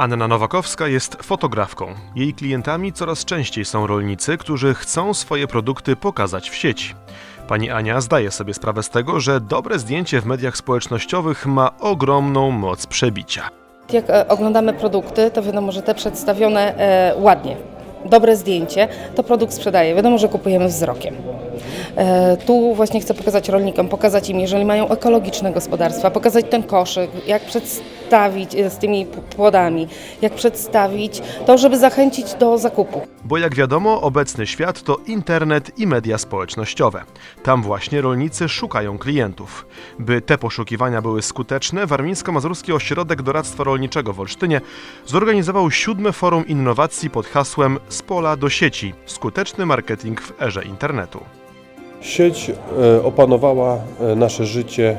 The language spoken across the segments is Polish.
Anna Nowakowska jest fotografką. Jej klientami coraz częściej są rolnicy, którzy chcą swoje produkty pokazać w sieci. Pani Ania zdaje sobie sprawę z tego, że dobre zdjęcie w mediach społecznościowych ma ogromną moc przebicia. Jak e, oglądamy produkty, to wiadomo, że te przedstawione e, ładnie, dobre zdjęcie, to produkt sprzedaje. Wiadomo, że kupujemy wzrokiem. E, tu właśnie chcę pokazać rolnikom, pokazać im, jeżeli mają ekologiczne gospodarstwa, pokazać ten koszyk, jak przedstawić e, z tymi płodami, jak przedstawić to, żeby zachęcić do zakupu. Bo jak wiadomo, obecny świat to internet i media społecznościowe. Tam właśnie rolnicy szukają klientów. By te poszukiwania były skuteczne, Warmińsko-Mazurski Ośrodek Doradztwa Rolniczego w Olsztynie zorganizował siódme forum innowacji pod hasłem Z pola do sieci – skuteczny marketing w erze internetu. Sieć e, opanowała e, nasze życie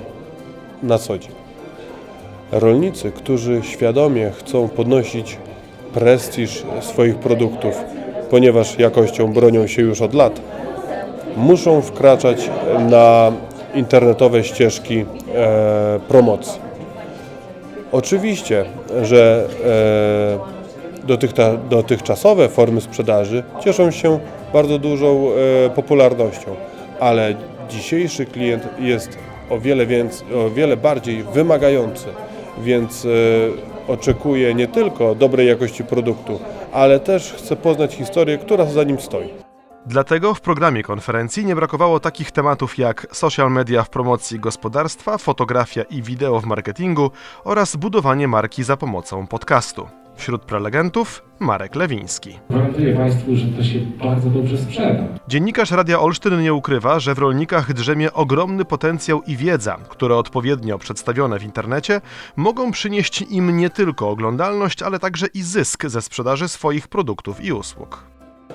na co dzień. Rolnicy, którzy świadomie chcą podnosić prestiż swoich produktów, ponieważ jakością bronią się już od lat, muszą wkraczać na internetowe ścieżki e, promocji. Oczywiście, że dotychczasowe formy sprzedaży cieszą się bardzo dużą popularnością, ale dzisiejszy klient jest o wiele, więcej, o wiele bardziej wymagający, więc e, oczekuje nie tylko dobrej jakości produktu, ale też chce poznać historię, która za nim stoi. Dlatego w programie konferencji nie brakowało takich tematów jak social media w promocji gospodarstwa, fotografia i wideo w marketingu oraz budowanie marki za pomocą podcastu. Wśród prelegentów Marek Lewiński. Gwarantuję Państwu, że to się bardzo dobrze sprzeda. Dziennikarz Radia Olsztyn nie ukrywa, że w rolnikach drzemie ogromny potencjał i wiedza, które odpowiednio przedstawione w internecie mogą przynieść im nie tylko oglądalność, ale także i zysk ze sprzedaży swoich produktów i usług.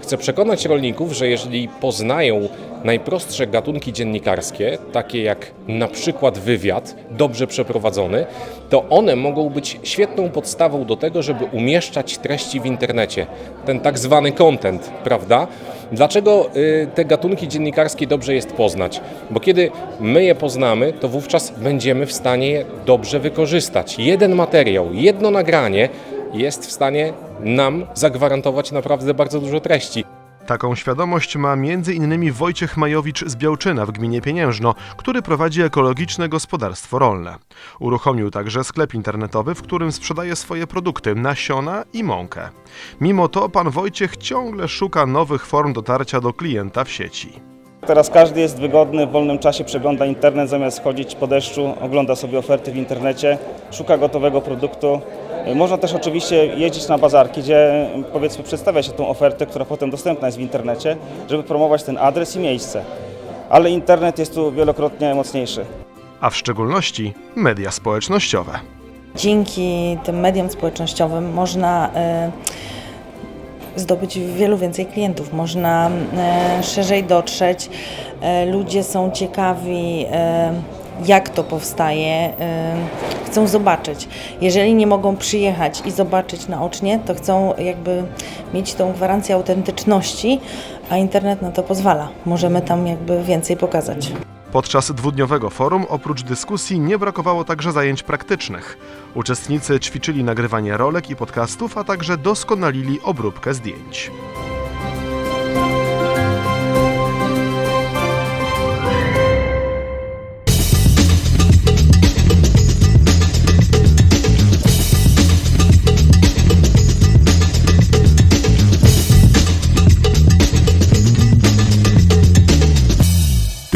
Chcę przekonać rolników, że jeżeli poznają najprostsze gatunki dziennikarskie, takie jak na przykład wywiad, dobrze przeprowadzony, to one mogą być świetną podstawą do tego, żeby umieszczać treści w internecie. Ten tak zwany content, prawda? Dlaczego y, te gatunki dziennikarskie dobrze jest poznać? Bo kiedy my je poznamy, to wówczas będziemy w stanie je dobrze wykorzystać. Jeden materiał, jedno nagranie jest w stanie nam zagwarantować naprawdę bardzo dużo treści. Taką świadomość ma m.in. Wojciech Majowicz z Białczyna w gminie Pieniężno, który prowadzi ekologiczne gospodarstwo rolne. Uruchomił także sklep internetowy, w którym sprzedaje swoje produkty, nasiona i mąkę. Mimo to pan Wojciech ciągle szuka nowych form dotarcia do klienta w sieci. Teraz każdy jest wygodny, w wolnym czasie przegląda internet, zamiast chodzić po deszczu, ogląda sobie oferty w internecie, szuka gotowego produktu. Można też oczywiście jeździć na bazarki, gdzie powiedzmy przedstawia się tą ofertę, która potem dostępna jest w internecie, żeby promować ten adres i miejsce. Ale internet jest tu wielokrotnie mocniejszy. A w szczególności media społecznościowe. Dzięki tym mediom społecznościowym można e, zdobyć wielu więcej klientów, można e, szerzej dotrzeć. E, Ludzie są ciekawi, e, jak to powstaje, e, chcą zobaczyć. Jeżeli nie mogą przyjechać i zobaczyć naocznie, to chcą jakby mieć tą gwarancję autentyczności, a internet na to pozwala. Możemy tam jakby więcej pokazać. Podczas dwudniowego forum oprócz dyskusji nie brakowało także zajęć praktycznych. Uczestnicy ćwiczyli nagrywanie rolek i podcastów, a także doskonalili obróbkę zdjęć.